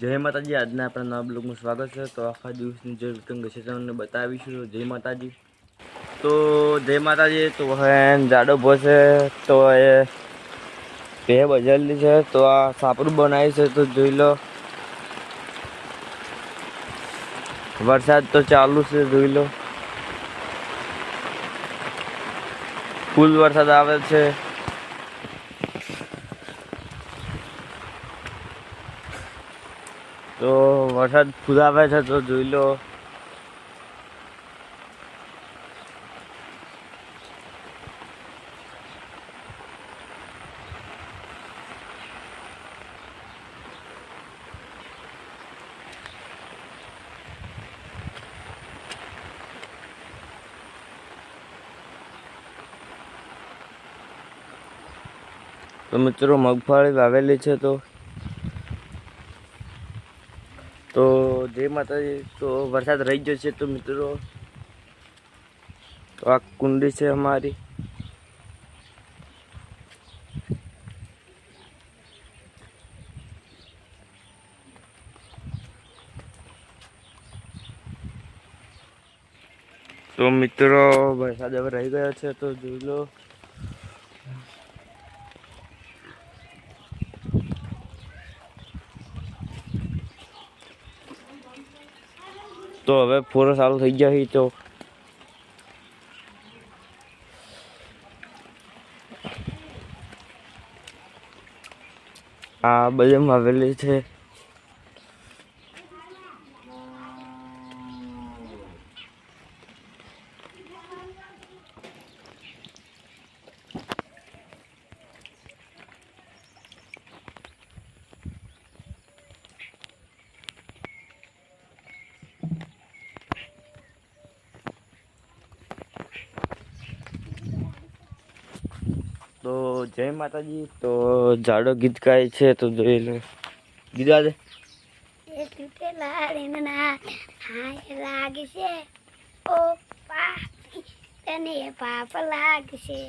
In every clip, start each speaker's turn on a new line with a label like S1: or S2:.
S1: જય માતાજી, આજના આપણા નવા બ્લોગનું સ્વાગત છે. તો આખા દિવસની જે રૂટિન છે તમને બતાવીશું. જય માતાજી. તો જય માતાજી, તો જાડો છે. તો એ બે બજારેલી છે. તો આ સાપરું બનાવી છે. તો જોઈ લો. વરસાદ તો ચાલુ છે, જોઈ લો. ફૂલ વરસાદ આવે છે. તો વરસાદ ફૂલ છે તો જોઈ લો. તો મિત્રો મગફળી વાવેલી છે તો તો જય માતાજી. તો વરસાદ રહી જશે તો મિત્રો, તો આ કુંડી છે અમારી. તો મિત્રો, વરસાદ હવે રહી ગયો છે તો જોઈ લો. તો હવે પૂરો ચાલુ થઈ ગયા છે તો. આ બધે આવેલી છે. તો જય માતાજી તો જાડો ગીત ગાય છે તો જોઈ લો. ગીત
S2: હાય લાગશે. ઓ પાપી તને પાપ લાગશે.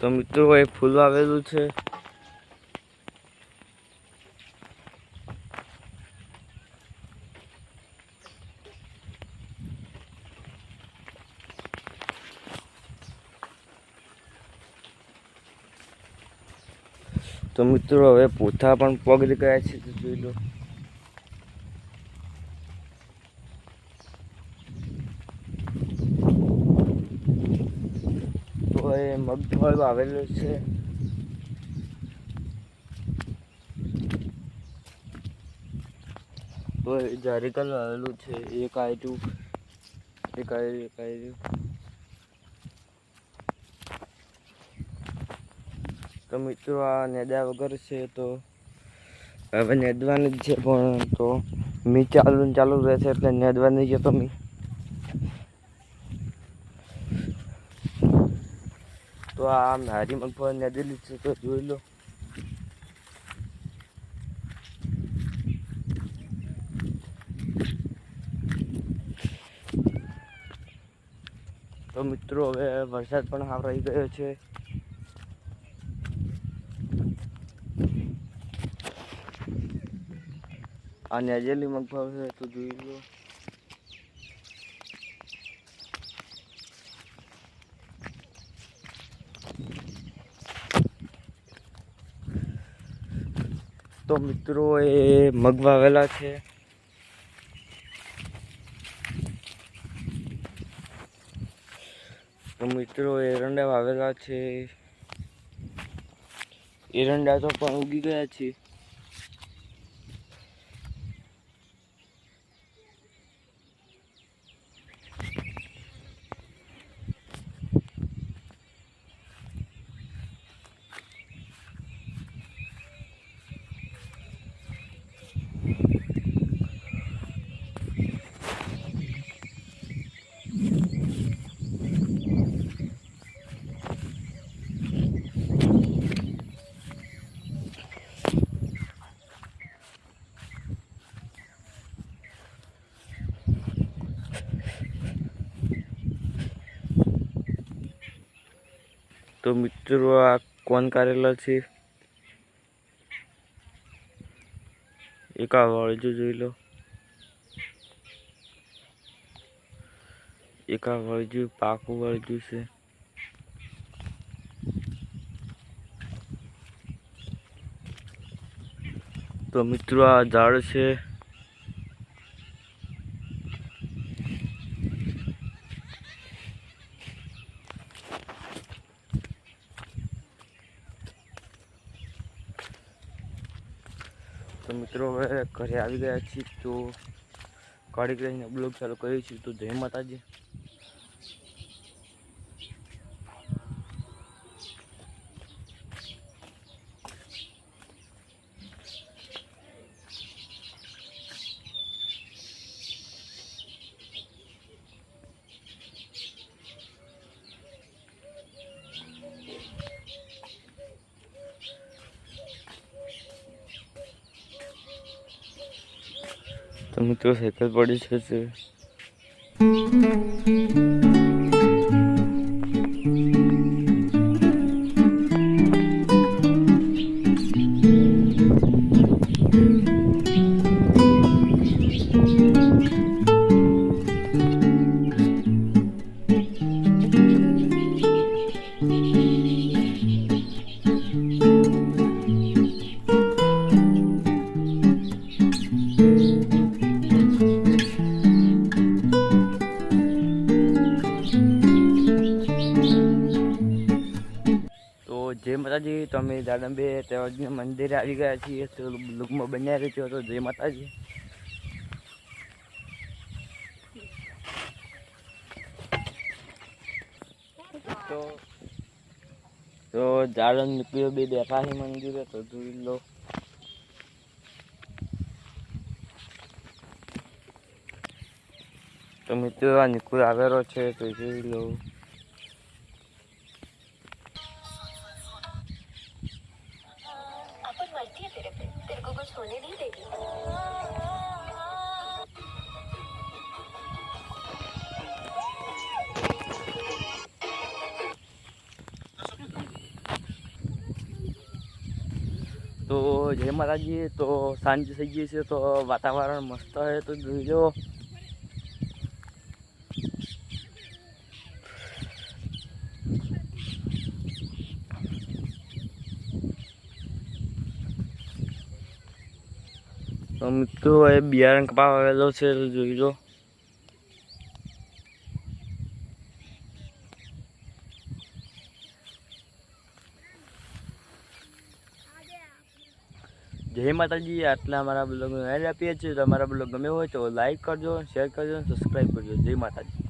S1: તો મિત્રો એ ફૂલ આવેલું છે. તો મિત્રો, હવે પોથા પણ પગડી ગયા છે, તો જોઈ લો. મગફળ વાવેલું છે. તો જારીકલ આવેલું છે, એક આયટું એક આયરું એક આયરું. તો મિત્રો આ નેદા વગર છે તો હવે નેદવાની જ છે પણ તો મી ચાલુ ચાલુ રહેશે એટલે નેદવાની છે મી. તો આ મારી મગફળી નેદેલી છે તો જોઈ લો. તો મિત્રો હવે વરસાદ પણ હાવ રહી ગયો છે. આ નેજેલી મગફળી છે તો જોઈ લો. તો મિત્રો એ મગ વાવેલા છે. તો મિત્રો એરંડા વાવેલા છે. એરંડા તો પણ ઉગી ગયા છે. તો મિત્રો, આ કોણ કાઢેલો છે? એક આ વળજો જોઈ લો. એક આ વળજુ પાકું વળજુ છે. તો મિત્રો, આ ઝાડ છે. મિત્રો હવે ઘરે આવી ગયા છીએ તો કાઢી કરીને બ્લોગ ચાલુ કરીએ છીએ. તો જય માતાજી. મિત્રો સાયકલ પડી છે માતાજી તો અમે દાડંબે તેવાજના મંદિરે આવી ગયા છીએ, તો લુકમાં બન્યા રહ્યો તો જય માતાજી. તો તો જાડન નીકળ્યો બે બેઠા છે મંદિરે, તો જોઈ લો. તો મિત્રો, આ નિકુલ આવેલો છે, તો જોઈ લો. તો જય માતાજી, તો સાંજ થઈ ગઈ છે, તો વાતાવરણ મસ્ત છે, તો જોઈ લો તો મિત્રો એ બિયારણ કપાવ આવેલો છે જોઈ જય માતાજી, આટલા અમારા બ્લોગનું એડ આપીએ છીએ. તો અમારા બ્લોગ ગમે હોય તો લાઈક કરજો શેર કરજો સબસ્ક્રાઈબ કરજો. જય માતાજી.